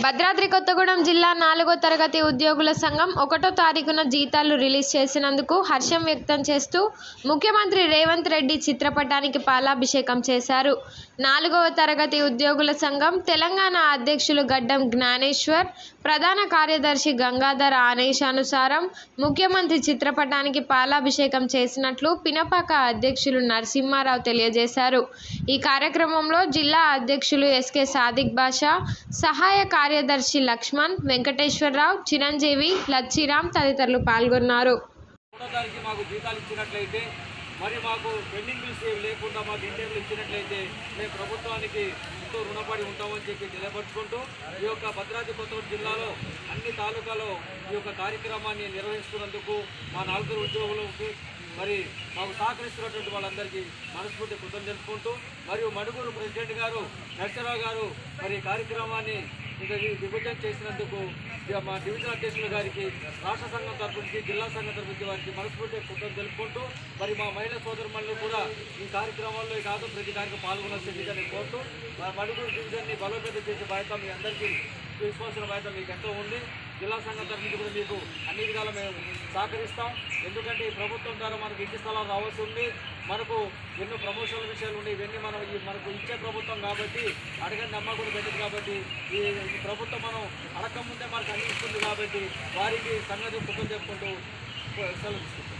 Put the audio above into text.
భద్రాద్రి కొత్తగూడెం జిల్లా నాలుగో తరగతి ఉద్యోగుల సంఘం ఒకటో తారీఖున జీతాలు రిలీజ్ చేసినందుకు హర్షం వ్యక్తం చేస్తూ ముఖ్యమంత్రి రేవంత్ రెడ్డి చిత్రపటానికి పాలాభిషేకం చేశారు. నాలుగవ తరగతి ఉద్యోగుల సంఘం తెలంగాణ అధ్యక్షులు గడ్డం జ్ఞానేశ్వర్ ప్రధాన కార్యదర్శి గంగాధర ఆదేశానుసారం ముఖ్యమంత్రి చిత్రపటానికి పాలాభిషేకం చేసినట్లు పినపాక అధ్యక్షులు నరసింహారావు తెలియజేశారు. ఈ కార్యక్రమంలో జిల్లా అధ్యక్షులు ఎస్కే సాదిక్ బాషా సహాయ కార్యదర్శి లక్ష్మణ్ వెంకటేశ్వరరావు చిరంజీవి లచ్చిరామ్ తదితరులు పాల్గొన్నారు. మాకు జీతాలు ఇచ్చినట్లయితే మరి మాకు పెండింగ్ బిల్స్ లేకుండా మాకు ఇంటర్వ్యూలు ఇచ్చినట్లయితే మేము ప్రభుత్వానికి ఎంతో రుణపడి ఉంటామని చెప్పి నిలబడుచుకుంటూ ఈ యొక్క భద్రాద్రి కొత్తగూడెం జిల్లాలో అన్ని తాలూకాలో ఈ యొక్క కార్యక్రమాన్ని నిర్వహిస్తున్నందుకు మా నాలుగు ఉద్యోగులకు మరి మాకు సహకరిస్తున్నటువంటి వాళ్ళందరికీ మనస్ఫూర్తి కృతజ్ఞతలు మరియు మడుగురు ప్రెసిడెంట్ గారు నరసరావు గారు మరి కార్యక్రమాన్ని విభజన చేసినందుకు ఇక మా డివిజన్ అధ్యక్షుల గారికి రాష్ట్ర సంఘం తరపు నుంచి జిల్లా సంఘం తరపు నుంచి వారికి మనస్ఫూర్తిగా కృతజ్ఞతలు తెలుపుకుంటూ మరి మా మహిళా సోదరుమణులు కూడా ఈ కార్యక్రమాల్లో కాదు ప్రతి కార్యక్రమం పాల్గొనాల్సిందిగా నేను కోరుతూ మా మడుగురు డివిజన్ని బలోపేతం చేసే బాధ్యత మీ అందరికీ తీసుకోవాల్సిన బాధ్యత మీకు ఎంతో ఉంది. జిల్లా సంఘం తరఫు నుంచి కూడా మీకు అన్ని విధాలు మేము సహకరిస్తాం. ఎందుకంటే ఈ ప్రభుత్వం ద్వారా మనకు ఇంటి స్థలాలు రావాల్సి ఉంది. మనకు ఎన్నో ప్రమోషన్ల విషయాలు ఉన్నాయి. ఇవన్నీ మనం మనకు ఇచ్చే ప్రభుత్వం కాబట్టి అడగని నమ్మ కూడా పెట్టదు కాబట్టి ఈ ప్రభుత్వం మనం అడగక ముందే మనకు అన్ని ఇస్తుంది కాబట్టి వారికి సంగతి కుటుంబం చెప్పుకుంటూ సెలవు తీసుకుంటాం.